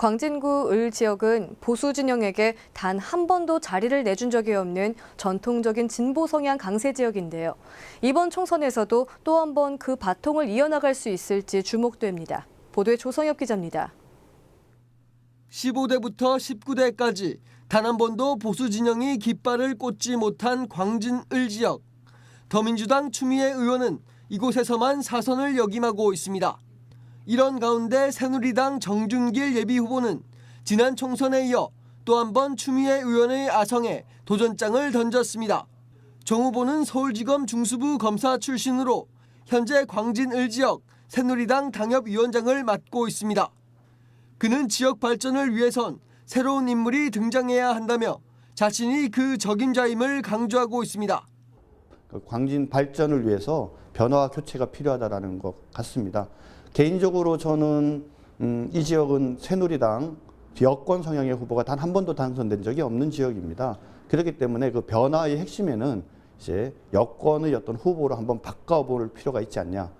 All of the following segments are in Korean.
광진구 을 지역은 보수 진영에게 단 한 번도 자리를 내준 적이 없는 전통적인 진보 성향 강세 지역인데요. 이번 총선에서도 또 한 번 그 바통을 이어나갈 수 있을지 주목됩니다. 보도에 조성엽 기자입니다. 15대부터 19대까지 단 한 번도 보수 진영이 깃발을 꽂지 못한 광진 을 지역. 더민주당 추미애 의원은 이곳에서만 사선을 역임하고 있습니다. 이런 가운데 새누리당 정준길 예비 후보는 지난 총선에 이어 또 한 번 추미애 의원의 아성에 도전장을 던졌습니다. 정 후보는 서울지검 중수부 검사 출신으로 현재 광진 을 지역 새누리당 당협위원장을 맡고 있습니다. 그는 지역 발전을 위해선 새로운 인물이 등장해야 한다며 자신이 그 적임자임을 강조하고 있습니다. 그 광진 발전을 위해서 변화와 교체가 필요하다라는 것 같습니다. 개인적으로 저는 음, 이 지역은 새누리당 여권 성향의 후보가 단 한 번도 당선된 적이 없는 지역입니다. 그렇기 때문에 그 변화의 핵심에는 이제 여권의 어떤 후보로 한번 바꿔볼 필요가 있지 않냐.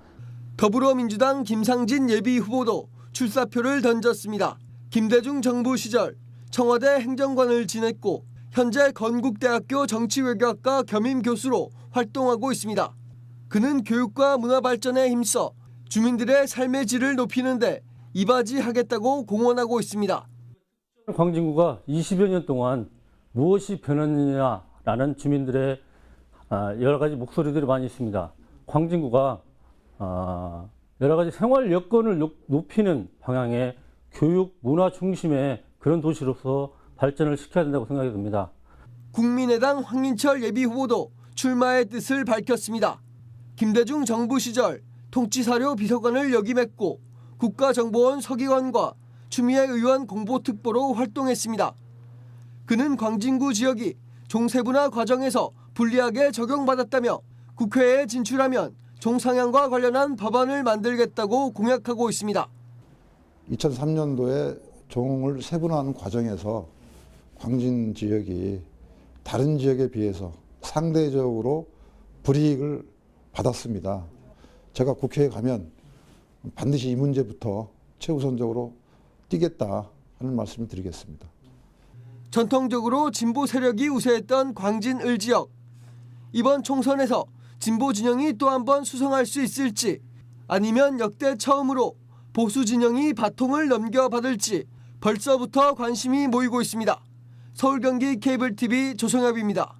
더불어민주당 김상진 예비 후보도 출사표를 던졌습니다. 김대중 정부 시절 청와대 행정관을 지냈고 현재 건국대학교 정치외교학과 겸임 교수로 활동하고 있습니다. 그는 교육과 문화 발전에 힘써 주민들의 삶의 질을 높이는데 이바지하겠다고 공언하고 있습니다. 광진구가 20여 년 동안 무엇이 변했느냐라는 주민들의 아, 여러 가지 목소리들이 많이 있습니다. 광진구가 아, 여러 가지 생활 여건을 높- 높이는 방향의 교육 문화 중심의 그런 도시로서 발전을 시켜야 된다고 생각이 듭니다. 국민의당 황인철 예비 후보도 출마의 뜻을 밝혔습니다. 김대중 정부 시절 통치사료 비서관을 역임했고 국가정보원 서기관과 추미애 의원 공보특보로 활동했습니다. 그는 광진구 지역이 종세분화 과정에서 불리하게 적용받았다며 국회에 진출하면 종상향과 관련한 법안을 만들겠다고 공약하고 있습니다. 2003년도에 종을 세분화하는 과정에서 광진 지역이 다른 지역에 비해서 상대적으로 불이익을 받았습니다. 제가 국회에 가면 반드시 이 문제부터 최우선적으로 뛰겠다 하는 말씀을 드리겠습니다. 전통적으로 진보 세력이 우세했던 광진 을 지역. 이번 총선에서 진보 진영이 또 한 번 수성할 수 있을지 아니면 역대 처음으로 보수 진영이 바통을 넘겨받을지 벌써부터 관심이 모이고 있습니다. 서울 경기 케이블 TV 조성엽입니다.